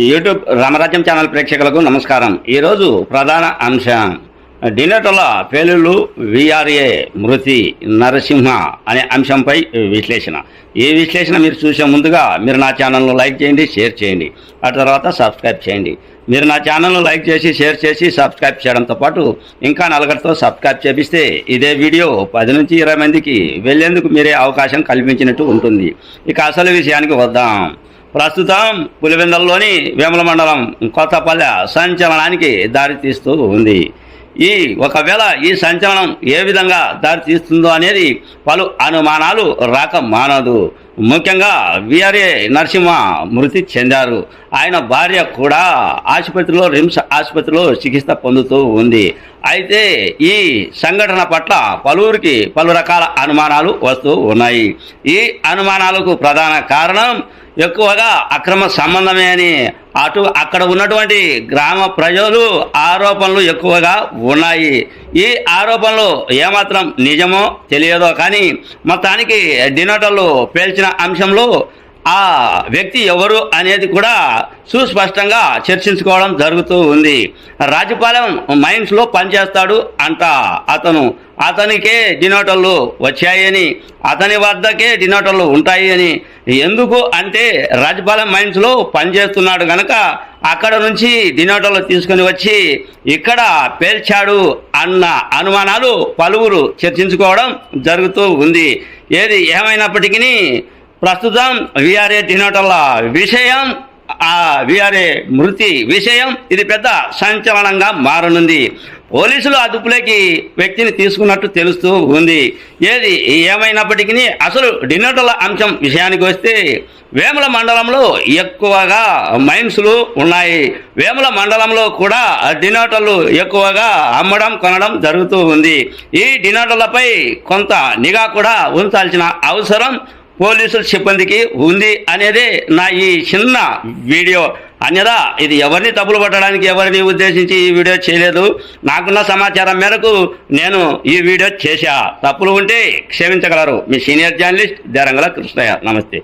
YouTube రామరాజ్యం channel ప్రేక్షకులకు నమస్కారం. ఈరోజు ప్రధాన అంశం డినటల పేలులు విఆర్ఏ మృతి నరసింహ అనే అంశంపై విశ్లేషణ. ఈ విశ్లేషణ మీరు చూసే ముందుగా మీరు నా ఛానల్ను లైక్ చేయండి షేర్ చేయండి. ఆ తర్వాత సబ్స్క్రైబ్ చేయండి. మీరు నా ఛానల్ను లైక్ చేసి షేర్ చేసి సబ్స్క్రైబ్ చేయడంతో పాటు ఇంకా నలుగురితో సబ్స్క్రైబ్ చేపిస్తే ఇదే వీడియో పది నుంచి ఇరవై మందికి వెళ్ళేందుకు మీరే అవకాశం కల్పించినట్టు ఉంటుంది. ఇక అసలు విషయానికి వద్దాం. ప్రస్తుతం పులివెందల్లోని వేముల మండలం కొత్తపల్లె సంచలనానికి దారితీస్తూ ఉంది. ఈ ఒకవేళ ఈ సంచలనం ఏ విధంగా దారితీస్తుందో అనేది పలు అనుమానాలు రాక మానదు. ముఖ్యంగా విఆర్ఏ నరసింహ మృతి చెందారు. ఆయన భార్య కూడా ఆసుపత్రిలో రిమ్స్ ఆసుపత్రిలో చికిత్స పొందుతూ ఉంది. అయితే ఈ సంఘటన పట్ల పలువురికి పలు రకాల అనుమానాలు వస్తూ ఉన్నాయి. ఈ అనుమానాలకు ప్రధాన కారణం ఎక్కువగా అక్రమ సంబంధమే అని అటు అక్కడ ఉన్నటువంటి గ్రామ ప్రజలు ఆరోపణలు ఎక్కువగా ఉన్నాయి. ఈ ఆరోపణలు ఏమాత్రం నిజమో తెలియదో కానీ మొత్తానికి డినోటర్లు పేల్చిన అంశంలో ఆ వ్యక్తి ఎవరు అనేది కూడా సుస్పష్టంగా చర్చించుకోవడం జరుగుతూ ఉంది. రాజపాలెం మైన్స్లో పనిచేస్తాడు అంట. అతను అతనికే డినోటర్లు వచ్చాయని అతని వద్దకే డినోటర్లు ఉంటాయి అని ఎందుకు అంటే రాజపాలెం మైన్స్లో పనిచేస్తున్నాడు గనక అక్కడ నుంచి డినోటర్లు తీసుకుని వచ్చి ఇక్కడ పేల్చాడు అన్న అనుమానాలు పలువురు చర్చించుకోవడం జరుగుతూ ఉంది. ఏది ఏమైనప్పటికీ ప్రస్తుతం విఆర్ఏ డినోటర్ల విషయం ఆ వీఆర్ఏ మృతి విషయం ఇది పెద్ద సంచలనంగా మారనుంది. పోలీసులు అదుపులోకి వ్యక్తిని తీసుకున్నట్టు తెలుస్తూ ఉంది. ఏది ఏమైనప్పటికీ అసలు డినోటర్ల అంశం విషయానికి వస్తే వేముల మండలంలో ఎక్కువగా మైన్స్లు ఉన్నాయి. వేముల మండలంలో కూడా డినోటర్లు ఎక్కువగా అమ్మడం కొనడం జరుగుతూ ఉంది. ఈ డినోటర్లపై కొంత నిఘా కూడా ఉంచాల్సిన అవసరం పోలీసుల సిబ్బందికి ఉంది అనేదే నా ఈ చిన్న వీడియో. అన్యదా ఇది ఎవరిని తప్పులు పట్టడానికి ఎవరిని ఉద్దేశించి ఈ వీడియో చేయలేదు? నాకున్న సమాచారం మేరకు నేను ఈ వీడియో చేశా. తప్పులు ఉంటే క్షమించగలరు. మీ సీనియర్ జర్నలిస్ట్ దేరంగల కృష్ణయ్య. నమస్తే.